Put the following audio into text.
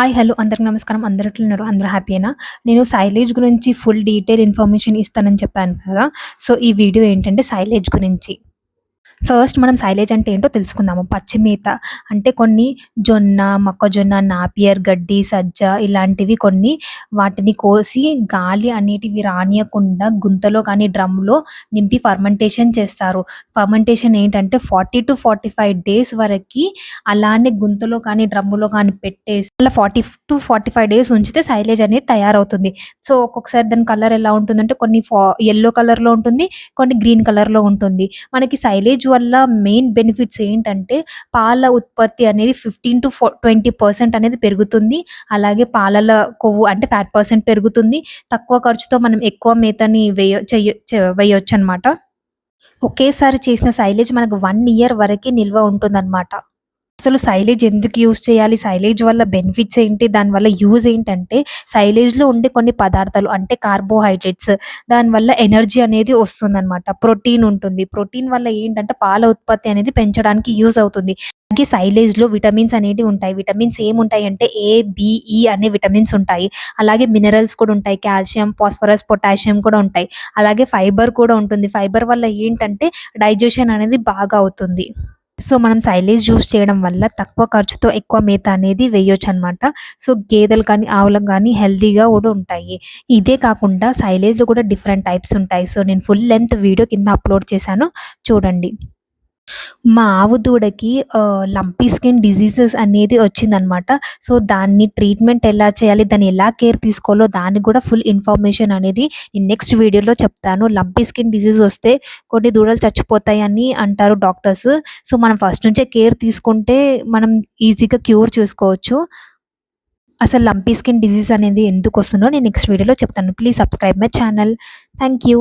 Hi hello అందరికి నమస్కారం. అందరు ఉన్నారు? అందరూ హ్యాపీనా నేను సైలేజ్ గురించి ఫుల్ డీటెయిల్ ఇన్ఫర్మేషన్ ఇస్తానని చెప్పాను కదా. సో ఈ వీడియో ఏంటంటే సైలేజ్ గురించి. ఫస్ట్ మనం సైలేజ్ అంటే ఏంటో తెలుసుకుందాము. పచ్చి మేత అంటే కొన్ని జొన్న మొక్కజొన్న నాపియర్ గడ్డి సజ్జ ఇలాంటివి కొన్ని వాటిని కోసి గాలి అనేటివి రానియకుండా గుంతలో కానీ డ్రమ్లో నింపి ఫర్మెంటేషన్ చేస్తారు. ఫర్మెంటేషన్ ఏంటంటే forty to forty five days వరకు అలానే గుంతలో కానీ డ్రమ్ములో కానీ పెట్టేసి అలా forty to forty five days ఉంచితే సైలేజ్ అనేది తయారవుతుంది. సో ఒక్కొక్కసారి దాని కలర్ ఎలా ఉంటుందంటే కొన్ని ఎల్లో కలర్లో ఉంటుంది కొన్ని గ్రీన్ కలర్లో ఉంటుంది. మనకి సైలేజ్ వల్ల మెయిన్ బెనిఫిట్స్ ఏంటంటే పాల ఉత్పత్తి అనేది ఫిఫ్టీన్ టు ట్వంటీ పర్సెంట్ అనేది పెరుగుతుంది. అలాగే పాలల కొవ్వు అంటే ఫ్యాట్ పర్సెంట్ పెరుగుతుంది. తక్కువ ఖర్చుతో మనం ఎక్కువ మేతని వేయ చెయ్య వేయొచ్చు అనమాట ఒకేసారి చేసిన సైలేజ్ మనకు వన్ ఇయర్ వరకే నిల్వ ఉంటుందన్నమాట అసలు సైలేజ్ ఎందుకు యూజ్ చేయాలి? సైలేజ్ వల్ల బెనిఫిట్స్ ఏంటి? దానివల్ల యూజ్ ఏంటంటే సైలేజ్లో ఉండే కొన్ని పదార్థాలు అంటే కార్బోహైడ్రేట్స్ దానివల్ల ఎనర్జీ అనేది వస్తుందన్నమాట. ప్రోటీన్ ఉంటుంది. ప్రోటీన్ వల్ల ఏంటంటే పాల ఉత్పత్తి అనేది పెంచడానికి యూజ్ అవుతుంది. అలాగే సైలేజ్లో విటమిన్స్ అనేవి ఉంటాయి. విటమిన్స్ ఏముంటాయి అంటే ఏ బిఈ e అనే విటమిన్స్ ఉంటాయి. అలాగే మినరల్స్ కూడా ఉంటాయి. కాల్షియం ఫాస్ఫరస్ పొటాషియం కూడా ఉంటాయి. అలాగే ఫైబర్ కూడా ఉంటుంది. ఫైబర్ వల్ల ఏంటంటే డైజెషన్ అనేది బాగా అవుతుంది. సో మనం సైలేజ్ యూస్ చేయడం వల్ల తక్కువ ఖర్చుతో ఎక్కువ మేత అనేది వేయొచ్చు అనమాట సో గేదెలు కానీ ఆవులకు కానీ హెల్దీగా కూడా ఉంటాయి. ఇదే కాకుండా సైలేజ్లో కూడా డిఫరెంట్ టైప్స్ ఉంటాయి. సో నేను ఫుల్ లెంత్ వీడియో కింద అప్లోడ్ చేశాను. చూడండి. మా ఆవు దూడకి లంపీ స్కిన్ డిజీజెస్ అనేది వచ్చిందనమాట సో దాన్ని ట్రీట్మెంట్ ఎలా చేయాలి దాన్ని ఎలా కేర్ తీసుకోవాలో దానికి కూడా ఫుల్ ఇన్ఫర్మేషన్ అనేది నెక్స్ట్ వీడియోలో చెప్తాను. లంపీ స్కిన్ డిజీజ్ వస్తే కొన్ని దూడలు చచ్చిపోతాయి అని అంటారు డాక్టర్స్. సో మనం ఫస్ట్ నుంచే కేర్ తీసుకుంటే మనం ఈజీగా క్యూర్ చేసుకోవచ్చు. అసలు లంపీ స్కిన్ డిజీజ్ అనేది ఎందుకు వస్తుందో నేను నెక్స్ట్ వీడియోలో చెప్తాను. Please subscribe my channel thank you